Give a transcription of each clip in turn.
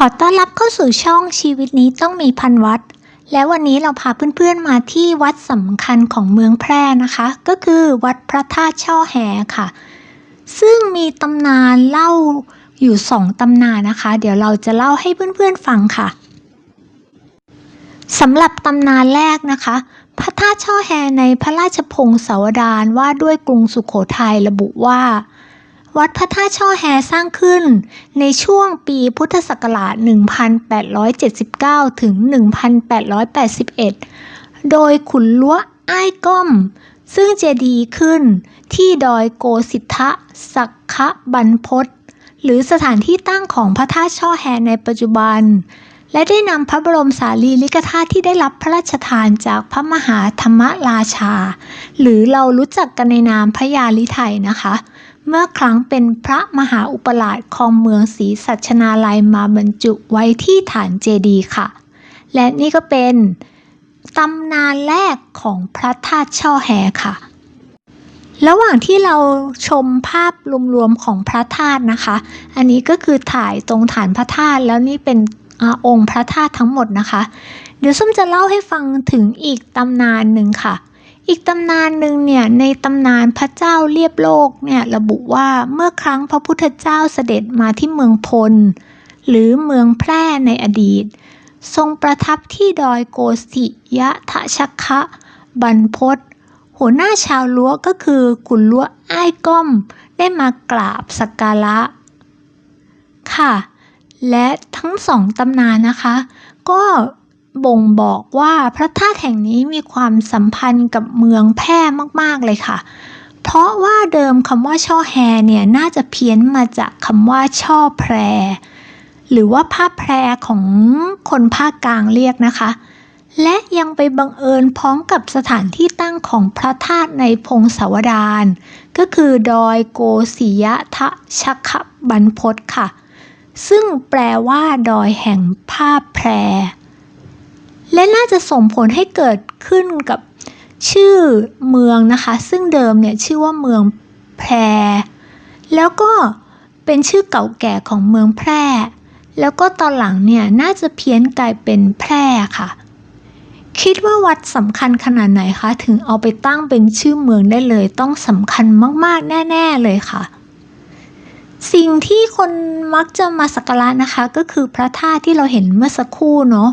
ขอต้อนรับเข้าสู่ช่องชีวิตนี้ต้องมีพันวัด และวันนี้เราพาเพื่อนๆมาที่วัดสำคัญของเมืองแพร่นะคะ ก็คือวัดพระธาตุช่อแหค่ะ ซึ่งมีตำนานเล่าอยู่สองตำนานนะคะ เดี๋ยวเราจะเล่าให้เพื่อนๆฟังค่ะสำหรับตำนานแรกนะคะ พระธาตุช่อแฮในพระราชพงศาวดารว่าด้วยกรุงสุขโขทัยระบุว่า วัดพระธาตุช่อแฮสร้างขึ้น ในช่วงปีพุทธศักราช 1879 ถึง 1881 โดยขุนลัวอ้ายก้อม ซึ่งเจดีย์ขึ้นที่ดอยโกสิทธะสักขะบรรพศหรือสถานที่ตั้งของพระธาตุช่อแฮในปัจจุบัน และได้นำพระบรมสารีริกธาตุที่ได้รับพระราชทานจากพระมหาธรรมราชา หรือเรารู้จักกันในนามพระยาลิไทยนะคะ เมื่อครั้งเป็นพระมหาอุปราชของเมืองศรีสัชนาลัยมาบรรจุไว้ที่ฐานเจดีย์ค่ะ และนี่ก็เป็นตำนานแรกของพระธาตุช่อแฮค่ะ ระหว่างที่เราชมภาพรวมๆของพระธาตุนะคะ อันนี้ก็คือถ่ายตรงฐานพระธาตุแล้วนี่เป็น อองค์พระธาตุทั้งหมดนะคะ เดี๋ยวส้มจะเล่าให้ฟังถึงอีกตำนานหนึ่งค่ะ อีกตำนานหนึ่งเนี่ยในตำนานพระเจ้าเรียบโลกเนี่ยระบุว่าเมื่อครั้งพระพุทธเจ้าเสด็จมาที่เมืองพล หรือเมืองแพร่ในอดีต ทรงประทับที่ดอยโกสิยะทะชักคะบรรพตหัวหน้าชาวล้วก็คือขุนล้วอ้ายก้อม ได้มากราบสักการะ ค่ะ และทั้งสองตำนานนะคะ ก็บ่งบอกว่าพระธาตุแห่งนี้มีความสัมพันธ์กับเมืองแพร่มาก ๆ เลยค่ะ เพราะว่าเดิมคำว่าช่อแฮเนี่ยน่าจะเพี้ยนมาจากคำว่าช่อแพร หรือว่าผ้าแพรของคนภาคกลางเรียกนะคะ และยังไปบังเอิญพร้อมกับสถานที่ตั้งของพระธาตุในพงศาวดารก็คือดอยโกศิยะทะชักขบรรพตค่ะ ซึ่งแปลว่า ดอยแห่งผ้าแพร และน่าจะส่งผลให้เกิดขึ้นกับชื่อเมืองนะคะ ซึ่งเดิมเนี่ยชื่อว่าเมืองแพร แล้วก็เป็นชื่อเก่าแก่ของเมืองแพร่ แล้วก็ตอนหลังเนี่ยน่าจะเพี้ยนกลายเป็นแพร่ค่ะ คิดว่าวัดสำคัญขนาดไหนคะ ถึงเอาไปตั้งเป็นชื่อเมืองได้เลย ต้องสำคัญมากๆ แน่ ๆ เลยค่ะ สิ่งที่คนมักจะมาสักการะนะคะ ก็คือพระธาตุที่เราเห็นเมื่อสักครู่เนาะ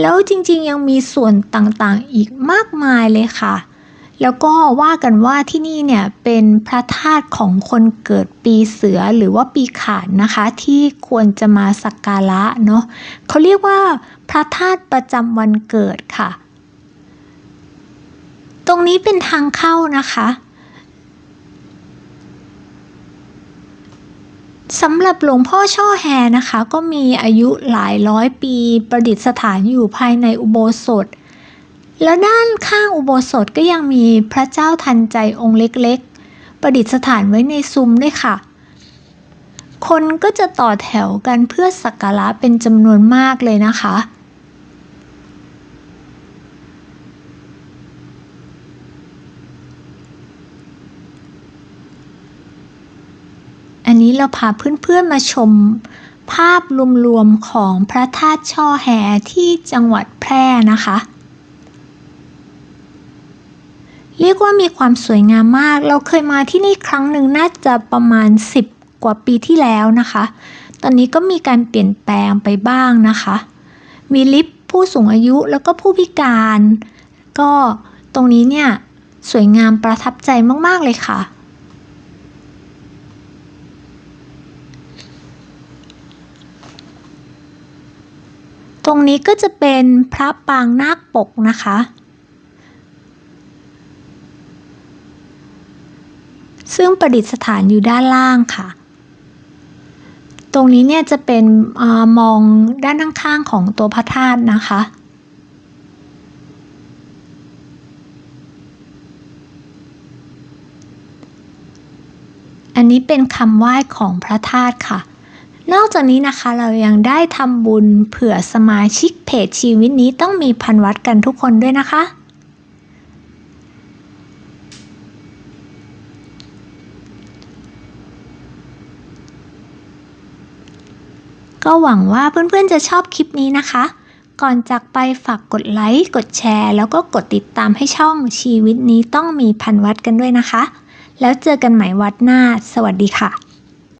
แล้วจริงๆยังมีส่วนต่างๆอีกมากมายเลยค่ะ แล้วก็ว่ากันว่าที่นี่เนี่ยเป็นพระธาตุของคนเกิดปีเสือหรือว่าปีขานนะคะ ที่ควรจะมาสักการะเนาะเขาเรียกว่าพระธาตุประจำวันเกิดค่ะ ตรงนี้เป็นทางเข้านะคะ สำหรับหลวงพ่อช่อแฮนะคะ ก็มีอายุหลายร้อยปีประดิษฐานอยู่ภายในอุโบสถ แล้วด้านข้างอุโบสถก็ยังมีพระเจ้าทันใจองค์เล็กๆ ประดิษฐานไว้ในซุ้มด้วยค่ะ คนก็จะต่อแถวกันเพื่อสักการะเป็นจำนวนมากเลยนะคะ นี้เราพาเพื่อนๆมาชม ภาพรวมๆของพระธาตุช่อแฮที่จังหวัดแพร่นะคะ เรียกว่ามีความสวยงามมาก เราเคยมาที่นี่ครั้งหนึ่งน่าจะประมาณ 10 กว่าปีที่แล้วนะคะ ตอนนี้ก็มีการเปลี่ยนแปลงไปบ้างนะคะ มีลิฟต์ผู้สูงอายุแล้วก็ผู้พิการ ก็ตรงนี้เนี่ยสวยงามประทับใจมากๆเลยค่ะ ตรงนี้ก็จะเป็นพระปางนาคปกนะคะ ซึ่งประดิษฐานอยู่ด้านล่างค่ะ ตรงนี้เนี่ยจะเป็นอมองด้านข้างๆของตัวพระธาตุนะคะอันนี้เป็นคำไหว้ของพระธาตุค่ะ นอกจากนี้นะคะเรายังได้ทำบุญเผื่อสมาชิกเพจชีวิตนี้ต้องมีพันวัดกันทุกคนด้วยนะคะ ก็หวังว่าเพื่อนๆจะชอบคลิปนี้นะคะ ก่อนจากไปฝากกดไลค์ กดแชร์ แล้วก็กดติดตามให้ช่องชีวิตนี้ต้องมีพันวัดกันด้วยนะคะ แล้วเจอกันใหม่วัดหน้า สวัสดีค่ะ